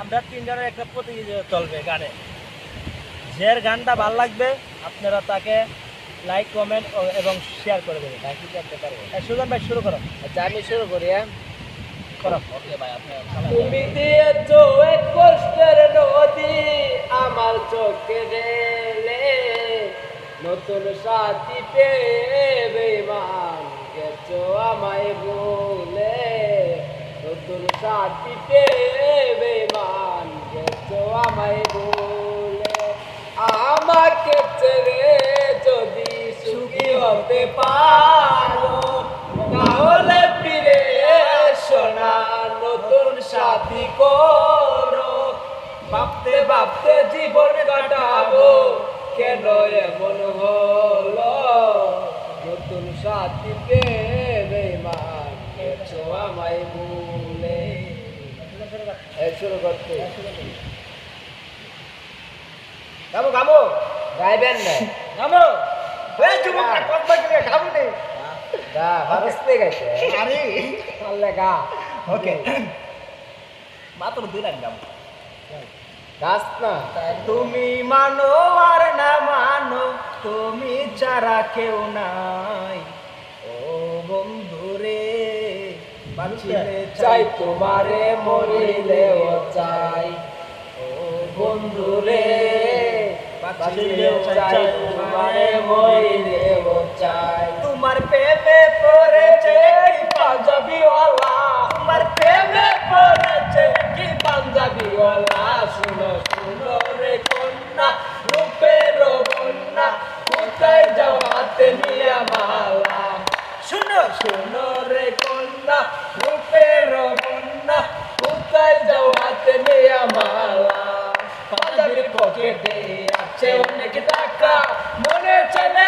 আমরা তিনজনের একটা প্রতিযোগিতা চলবে গানে। যার গানটা ভালো লাগবে আপনারা তাকে লাইক কমেন্ট এবং শেয়ার করে দেবেন। বাকি করতে পারব? হ্যাঁ, সুজন ভাই শুরু করো। আচ্ছা আমি শুরু করি হ্যাঁ? করো। ওকে ভাই আপনি তুমি দিয়েছ এক কষ্টের নদী আমার চোখে রেলে নতুন সাথী পেয়ে বেমান গেছো আমায় বলে। নতুন সাথী পেয়ে গেছো আমায় বলে, আমাকে ছেড়ে যদি সুখী হতে পারো, তাহলে ফিরে এসো না, নতুন সাথী করো। ভাবতে ভাবতে জীবন কাটাবো, কেন এমন হলো? নতুন সাথী পেয়ে মান এসো আমায় এই শুরু করতে গামো গামো গাইবেন না। নামো এই যুবকরা কথা বলে খাব নে। গা ভারসতে গাইছে। আরে। গা। ওকে। মাত্র দুই লাইন গাছ না। তুমি মানো আর না মানো তুমি ছাড়া কেউ নাই। চাই তোমারে মরিলেও চাই। ও বন্ধুরে বাঁচিলেও চাই তোমারে মরিলেও চাই। তোমার প্রেমে পড়েছে কি পাঞ্জাবিওয়ালা? তোমার প্রেমে পড়েছে কি পাঞ্জাবিওয়ালা? শুনো শুনো রে কন্যা রূপের বন্যা কোথায় যাও হাতে নিয়ে মালা? শুনো। শোনো রে কন্যা। রূপের বন্যা কোথায় যাও হাতে নেয়া মালা। পাঞ্জাবির পকেটে আছে অনেক টাকা মনে চলে